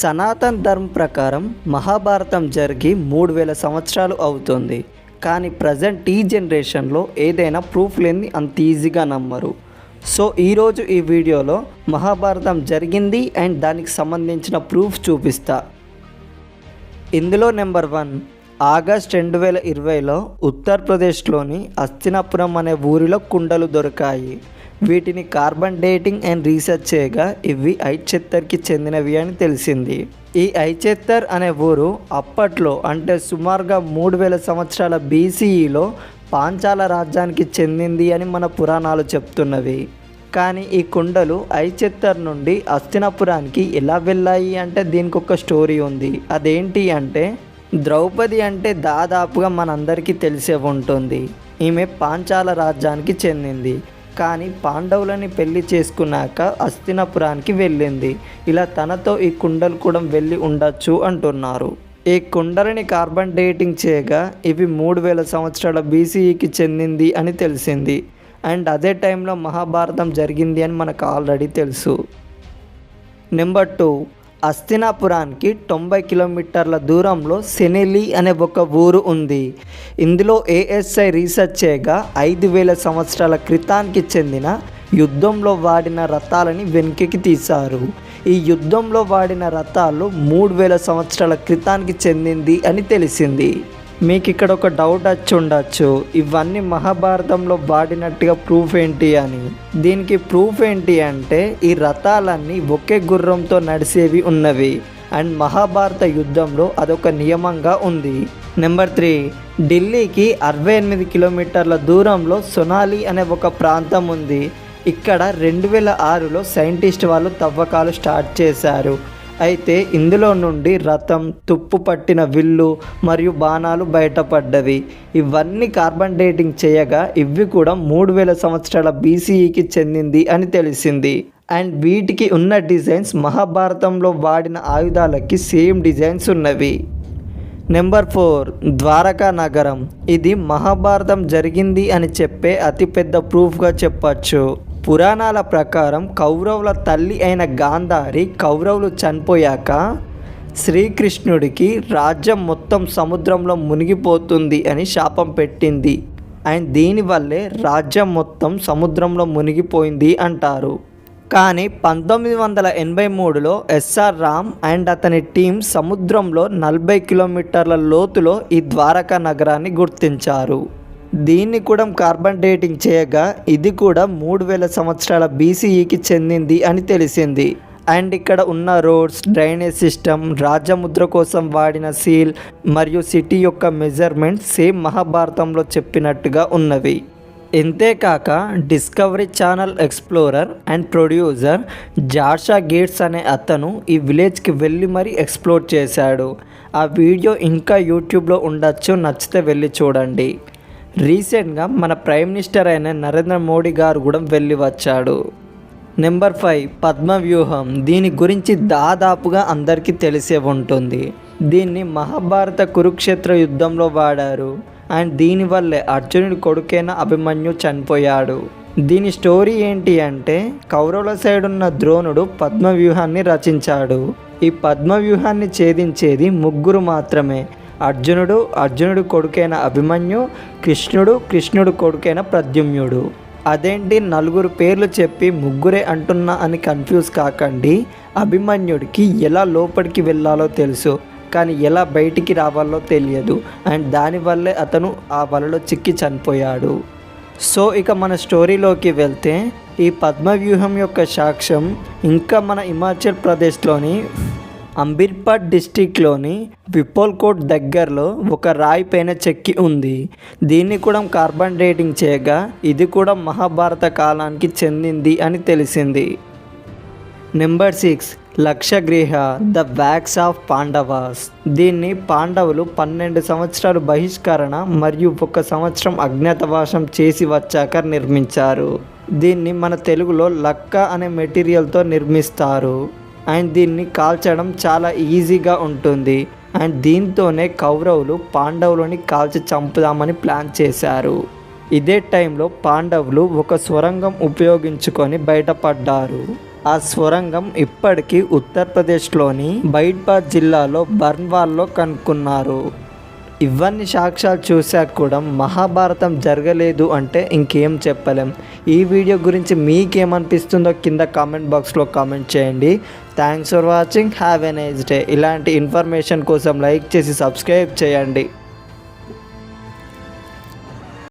సనాతన్ ధర్మం ప్రకారం మహాభారతం జరిగి మూడు వేల సంవత్సరాలు అవుతుంది. కానీ ప్రజెంట్ ఈ జనరేషన్లో ఏదైనా ప్రూఫ్ లేని అంత ఈజీగా నమ్మరు. సో ఈరోజు ఈ వీడియోలో మహాభారతం జరిగింది అండ్ దానికి సంబంధించిన ప్రూఫ్ చూపిస్తా. ఇందులో నెంబర్ వన్ ఆగస్ట్ రెండు వేల ఇరవైలో ఉత్తరప్రదేశ్లోని అస్తినాపురం అనే ఊరిలో కుండలు దొరికాయి. వీటిని కార్బన్ డేటింగ్ అండ్ రీసెర్చ్ చేయగా ఇవి ఐచెత్తర్కి చెందినవి అని తెలిసింది. ఈ ఐచెత్తర్ అనే ఊరు అప్పట్లో అంటే సుమారుగా మూడు వేల సంవత్సరాల బీసీఈలో పాంచాల రాజ్యానికి చెందింది అని మన పురాణాలు చెప్తున్నవి. కానీ ఈ కుండలు ఐచెత్తర్ నుండి అస్తినాపురానికి ఎలా వెళ్ళాయి అంటే దీనికి ఒక స్టోరీ ఉంది. అదేంటి అంటే ద్రౌపది అంటే దాదాపుగా మనందరికీ తెలిసే ఉంటుంది. ఈమె పాంచాల రాజ్యానికి చెందింది. కానీ పాండవులని పెళ్ళి చేసుకున్నాక అస్తినపురానికి వెళ్ళింది. ఇలా తనతో ఈ కుండలు కూడా వెళ్ళి ఉండొచ్చు అంటున్నారు. ఈ కుండలని కార్బన్ డేటింగ్ చేయగా ఇవి మూడు వేల సంవత్సరాల బీసీఈకి చెందింది అని తెలిసింది. అండ్ అదే టైంలో మహాభారతం జరిగింది అని మనకు ఆల్రెడీ తెలుసు. Number two. అస్తినాపురానికి తొంభై కిలోమీటర్ల దూరంలో సెనెలి అనే ఒక ఊరు ఉంది. ఇందులో ఏఎస్ఐ రీసెర్చ్ చేయగా ఐదు వేల సంవత్సరాల క్రితానికి చెందిన యుద్ధంలో వాడిన రథాలని వెనుకకి తీశారు. ఈ యుద్ధంలో వాడిన రథాలు మూడు వేల సంవత్సరాల క్రితానికి చెందింది అని తెలిసింది. మీకు ఇక్కడ ఒక డౌట్ వచ్చి ఉండొచ్చు ఇవన్నీ మహాభారతంలో వాడినట్టుగా ప్రూఫ్ ఏంటి అని. దీనికి ప్రూఫ్ ఏంటి అంటే ఈ రథాలన్నీ ఒకే గుర్రంతో నడిచేవి ఉన్నవి. అండ్ మహాభారత యుద్ధంలో అదొక నియమంగా ఉంది. నెంబర్ త్రీ ఢిల్లీకి అరవై ఎనిమిది కిలోమీటర్ల దూరంలో సొనాలి అనే ఒక ప్రాంతం ఉంది. ఇక్కడ రెండు వేల ఆరులో సైంటిస్ట్ వాళ్ళు తవ్వకాలు స్టార్ట్ చేశారు. అయితే ఇందులో నుండి రథం తుప్పు పట్టిన విల్లు మరియు బాణాలు బయటపడ్డవి. ఇవన్నీ కార్బన్ డేటింగ్ చేయగా ఇవి కూడా మూడు వేల సంవత్సరాల బీసీఈకి చెందింది అని తెలిసింది. అండ్ వీటికి ఉన్న డిజైన్స్ మహాభారతంలో వాడిన ఆయుధాలకి సేమ్ డిజైన్స్ ఉన్నవి. నెంబర్ ఫోర్ ద్వారకా నగరం. ఇది మహాభారతం జరిగింది అని చెప్పే అతిపెద్ద ప్రూఫ్గా చెప్పచ్చు. పురాణాల ప్రకారం కౌరవుల తల్లి అయిన గాంధారి కౌరవులు చనిపోయాక శ్రీకృష్ణుడికి రాజ్యం మొత్తం సముద్రంలో మునిగిపోతుంది అని శాపం పెట్టింది. అండ్ దీనివల్లే రాజ్యం మొత్తం సముద్రంలో మునిగిపోయింది అంటారు. కానీ పంతొమ్మిది వందల ఎనభై మూడులో ఎస్ఆర్ రామ్ అండ్ అతని టీం సముద్రంలో నలభై కిలోమీటర్ల లోతులో ఈ ద్వారకా నగరాన్ని గుర్తించారు. దీన్ని కూడా కార్బన్ డేటింగ్ చేయగా ఇది కూడా మూడు వేల సంవత్సరాల బీసీఈకి చెందింది అని తెలిసింది. అండ్ ఇక్కడ ఉన్న రోడ్స్ డ్రైనేజ్ సిస్టమ్ రాజముద్ర కోసం వాడిన సీల్ మరియు సిటీ యొక్క మెజర్మెంట్ సేమ్ మహాభారతంలో చెప్పినట్టుగా ఉన్నవి. ఇంతేకాక Discovery channel explorer and producer జార్షా Gates అనే అతను ఈ విలేజ్కి వెళ్ళి మరీ ఎక్స్ప్లోర్ చేశాడు. ఆ వీడియో ఇంకా యూట్యూబ్లో ఉండొచ్చు నచ్చితే వెళ్ళి చూడండి. రీసెంట్గా మన ప్రైమ్ మినిస్టర్ అయిన నరేంద్ర మోడీ గారు కూడా వెళ్ళి వచ్చాడు. నెంబర్ ఫైవ్ పద్మవ్యూహం. దీని గురించి దాదాపుగా అందరికీ తెలిసే ఉంటుంది. దీన్ని మహాభారత కురుక్షేత్ర యుద్ధంలో వాడారు. అండ్ దీనివల్లే అర్జునుడి కొడుకైన అభిమన్యు చనిపోయాడు. దీని స్టోరీ ఏంటి అంటే కౌరవుల సైడ్ ఉన్న ద్రోణుడు పద్మవ్యూహాన్ని రచించాడు. ఈ పద్మవ్యూహాన్ని ఛేదించేది ముగ్గురు మాత్రమే. అర్జునుడు అర్జునుడు కొడుకైన అభిమన్యు కృష్ణుడు కృష్ణుడు కొడుకైన ప్రద్యుమ్నుడు. అదేంటి నలుగురు పేర్లు చెప్పి ముగ్గురే అంటున్నా అని కన్ఫ్యూజ్ కాకండి. అభిమన్యుడికి ఎలా లోపలికి వెళ్ళాలో తెలుసు కానీ ఎలా బయటికి రావాలో తెలియదు. అండ్ దానివల్లే అతను ఆ వలలో చిక్కి చనిపోయాడు. సో ఇక మన స్టోరీలోకి వెళ్తే ఈ పద్మవ్యూహం యొక్క సాక్ష్యం ఇంకా మన హిమాచల్ ప్రదేశ్లోని అంబిర్పట్ డిస్టిక్లోని విపోల్కోట్ దగ్గరలో ఒక రాయి పైన చెక్కి ఉంది. దీన్ని కూడా కార్బన్ డేటింగ్ చేయగా ఇది కూడా మహాభారత కాలానికి చెందింది అని తెలిసింది. Number six Lakshagriha the wax of Pandavas. దీన్ని పాండవులు పన్నెండు సంవత్సరాలు బహిష్కరణ మరియు ఒక సంవత్సరం అజ్ఞాతవాసం చేసి వచ్చాక నిర్మించారు. దీన్ని మన తెలుగులో లక్క అనే మెటీరియల్తో నిర్మిస్తారు. అండ్ దీన్ని కాల్చడం చాలా ఈజీగా ఉంటుంది. అండ్ దీంతోనే కౌరవులు పాండవులని కాల్చి చంపుదామని ప్లాన్ చేశారు. ఇదే టైంలో పాండవులు ఒక సొరంగం ఉపయోగించుకొని బయటపడ్డారు. ఆ స్వరంగం ఇప్పటికీ ఉత్తరప్రదేశ్లోని బైడ్బాద్ జిల్లాలో బర్న్వాల్లో కనుక్కున్నారు. ఇవన్నీ సాక్ష్యాలు చూశాక కూడా మహాభారతం జరగలేదు అంటే ఇంకేం చెప్పలేం. ఈ వీడియో గురించి మీకేమనిపిస్తుందో కింద కామెంట్ బాక్స్లో కామెంట్ చేయండి. Thanks for watching have a nice day ఇలాంటి ఇన్ఫర్మేషన్ కోసం లైక్ చేసి సబ్స్క్రైబ్ చేయండి.